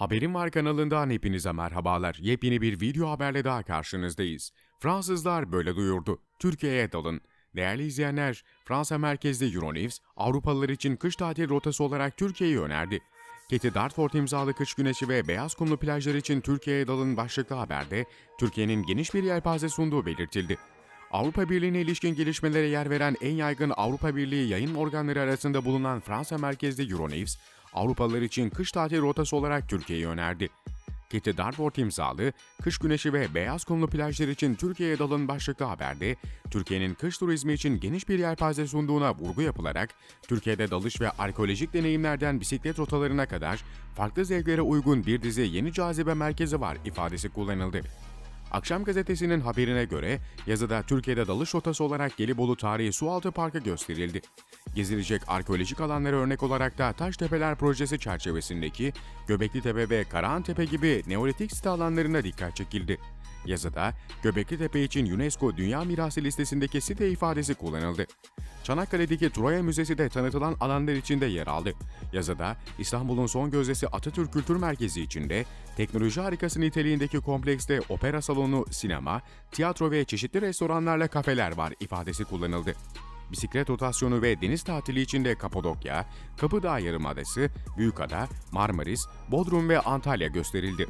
Haberim Var kanalından hepinize merhabalar. Yepyeni bir video haberle daha karşınızdayız. Fransızlar böyle duyurdu. Türkiye'ye dalın. Değerli izleyenler, Fransa merkezli Euronews, Avrupalılar için kış tatil rotası olarak Türkiye'yi önerdi. Keti Dartford imzalı kış güneşi ve beyaz kumlu plajlar için Türkiye'ye dalın başlıklı haberde Türkiye'nin geniş bir yelpaze sunduğu belirtildi. Avrupa Birliği'ne ilişkin gelişmelere yer veren en yaygın Avrupa Birliği yayın organları arasında bulunan Fransa merkezli Euronews, Avrupalılar için kış tatil rotası olarak Türkiye'yi önerdi. Keti Dartford imzalı, kış güneşi ve beyaz kumlu plajlar için Türkiye'ye dalın başlıklı haberde, Türkiye'nin kış turizmi için geniş bir yelpaze sunduğuna vurgu yapılarak, Türkiye'de dalış ve arkeolojik deneyimlerden bisiklet rotalarına kadar farklı zevklere uygun bir dizi yeni cazibe merkezi var ifadesi kullanıldı. Akşam gazetesinin haberine göre yazıda Türkiye'de dalış rotası olarak Gelibolu Tarihi Sualtı Parkı gösterildi. Gezilecek arkeolojik alanlara örnek olarak da Taştepeler projesi çerçevesindeki Göbekli Tepe ve Karahantepe gibi Neolitik site alanlarına dikkat çekildi. Yazıda Göbekli Tepe için UNESCO Dünya Mirası listesindeki site ifadesi kullanıldı. Çanakkale'deki Troya Müzesi de tanıtılan alanlar içinde yer aldı. Yazıda İstanbul'un son gözdesi Atatürk Kültür Merkezi içinde teknoloji harikası niteliğindeki komplekste opera salonu, sinema, tiyatro ve çeşitli restoranlarla kafeler var ifadesi kullanıldı. Bisiklet rotasyonu ve deniz tatili içinde Kapadokya, Kapıdağ Yarımadası, Büyükada, Marmaris, Bodrum ve Antalya gösterildi.